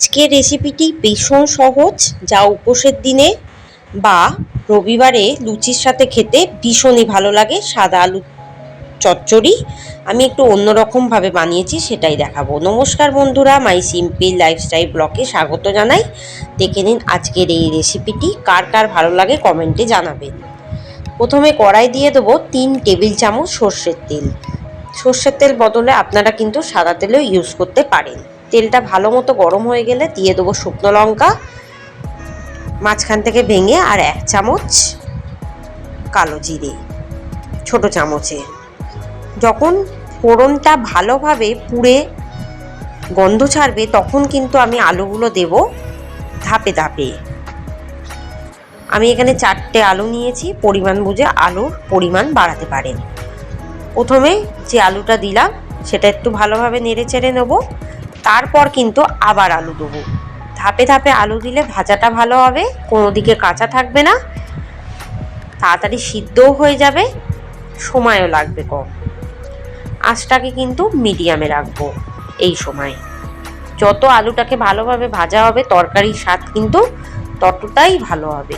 আজকের রেসিপিটি ভীষণ সহজ, যা উপোসের দিনে বা রবিবারে লুচির সাথে খেতে ভীষণই ভালো লাগে। সাদা আলু চচ্চড়ি আমি একটু অন্যরকমভাবে বানিয়েছি, সেটাই দেখাবো। নমস্কার বন্ধুরা, মাই সিম্পল লাইফস্টাইল ব্লকে স্বাগত জানাই। দেখে নিন আজকের এই রেসিপিটি কার কার ভালো লাগে কমেন্টে জানাবেন। প্রথমে কড়াই দিয়ে দেবো তিন টেবিল চামচ সর্ষের তেল। সর্ষের তেল বদলে আপনারা কিন্তু সাদা তেলেও ইউজ করতে পারেন। তেলটা ভালো মতো গরম হয়ে গেলে দিয়ে দেবো শুকনো লঙ্কা, মাঝখান থেকে ভেঙে আর এক চামচ কালো জিরে, ছোট চামচে। যখন ফোড়নটা ভালোভাবে পুড়ে গন্ধ ছাড়বে, তখন কিন্তু আমি আলুগুলো দেব ধাপে ধাপে। আমি এখানে চারটে আলু নিয়েছি, পরিমাণ বুঝে আলুর পরিমাণ বাড়াতে পারেন। প্রথমে যে আলুটা দিলাম, সেটা একটু ভালোভাবে নেড়ে চেড়ে নেব। তারপর কিন্তু আবার আলু দেবো। ধাপে ধাপে আলু দিলে ভাজাটা ভালো হবে, কোনো দিকে কাঁচা থাকবে না। তাড়াতাড়ি সিদ্ধও হয়ে যাবে, সময়ও লাগবে কম। আঁচটাকে কিন্তু মিডিয়ামে রাখব এই সময়। যত আলুটাকে ভালোভাবে ভাজা হবে, তরকারির স্বাদ কিন্তু ততটাই ভালো হবে।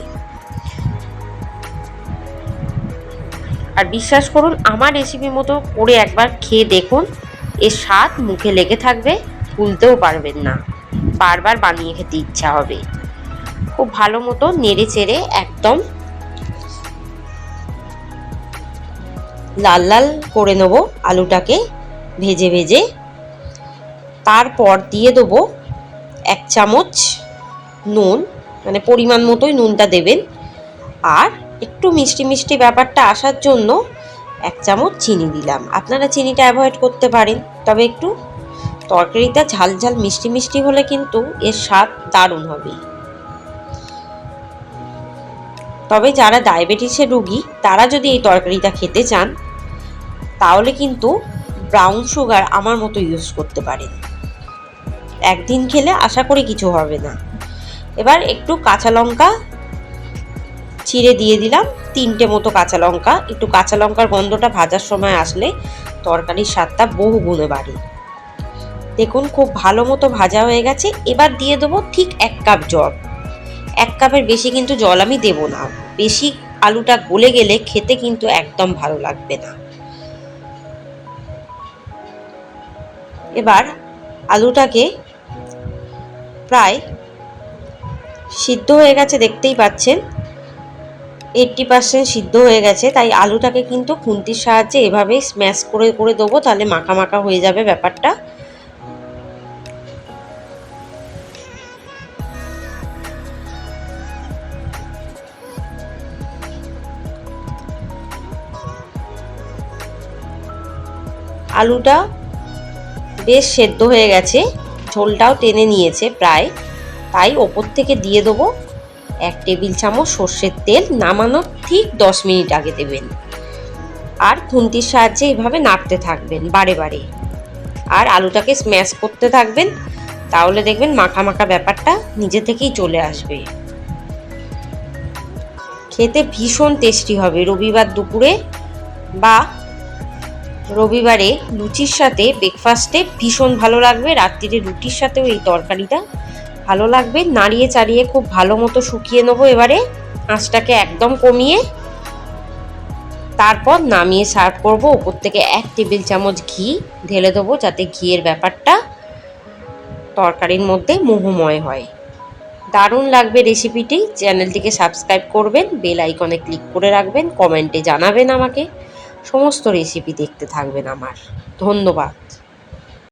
আর বিশ্বাস করুন, আমার রেসিপি মতো করে একবার খেয়ে দেখুন, এর স্বাদ মুখে লেগে থাকবে। ভুলতেও পারবেন না। বারবার বানিয়ে খেতে ইচ্ছা হবে। খুব ভালো মতো নেড়ে চেড়ে একদম লাল লাল করে নেব আলুটাকে ভেজে ভেজে। তারপর দিয়ে দেবো এক চামচ নুন মানে পরিমাণ মতোই নুনটা দেবেন। আর একটু মিষ্টি মিষ্টি ব্যাপারটা আসার জন্য এক চামচ চিনি দিলাম। আপনারা চিনিটা অ্যাভয়েড করতে পারেন, তবে একটু তরকারিটা ঝাল ঝাল মিষ্টি মিষ্টি হলে কিন্তু এর স্বাদ দারুণ হবে। তবে যারা ডায়াবেটিসের রুগী, তারা যদি এই তরকারিটা খেতে চান, তাহলে কিন্তু ব্রাউন সুগার আমার মতো ইউজ করতে পারেন। একদিন খেলে আশা করি কিছু হবে না। এবার একটু কাঁচা লঙ্কা চিড়ে দিয়ে দিলাম, তিনটে মতো কাঁচা লঙ্কা। একটু কাঁচা লঙ্কার গন্ধটা ভাজার সময় আসলে তরকারির স্বাদটা বহু গুণে বাড়ে। দেখুন খুব ভালো মতো ভাজা হয়ে গেছে। এবার দিয়ে দেবো ঠিক এক কাপ জল। এক কাপের বেশি কিন্তু জল আমি দেব না। বেশি আলুটা গলে গেলে খেতে কিন্তু একদম ভালো লাগবে না। এবার আলুটাকে প্রায় সিদ্ধ হয়ে গেছে, দেখতেই পাচ্ছেন। এইটটি পার্সেন্ট সিদ্ধ হয়ে গেছে, তাই আলুটাকে কিন্তু খুন্তির সাহায্যে এভাবেই স্ম্যাশ করে করে দেবো, তাহলে মাখা মাখা হয়ে যাবে ব্যাপারটা। আলুটা বেশ সেদ্ধ হয়ে গেছে। ঝোলটাও টেনে নিয়েছে প্রায়। তাই ওপর থেকে দিয়ে দেবো এক টেবিল চামচ সর্ষের তেল। নামানোর ঠিক দশ মিনিট আগে দেবেন। আর খুন্তির সাহায্যে এভাবে নাড়তে থাকবেন বারে বারে। আর আলুটাকে স্ম্যাশ করতে থাকবেন। তাহলে দেখবেন মাখা মাখা ব্যাপারটা নিজে থেকেই চলে আসবে। খেতে ভীষণ টেস্টি হবে। রবিবার দুপুরে বা রবিবারে লুচির সাথে ব্রেকফাস্টে ভীষণ ভালো লাগবে। রাত্রিরে রুটির সাথেও এই তরকারিটা ভালো লাগবে। নাড়িয়ে চাড়িয়ে খুব ভালো মতো শুকিয়ে নেব এবারে। আঁচটাকে একদম কমিয়ে তারপর নামিয়ে সার্ভ করব। ওপর থেকে এক টেবিল চামচ ঘি ঢেলে দেবো যাতে ঘিয়ের ব্যাপারটা তরকারির মধ্যে মোহময় হয়। দারুণ লাগবে রেসিপিটি চ্যানেলটিকে সাবস্ক্রাইব করবেন বেল আইকনে ক্লিক করে রাখবেন কমেন্টে জানাবেন আমাকে। সমস্ত রেসিপি দেখতে থাকবেন আমার। ধন্যবাদ।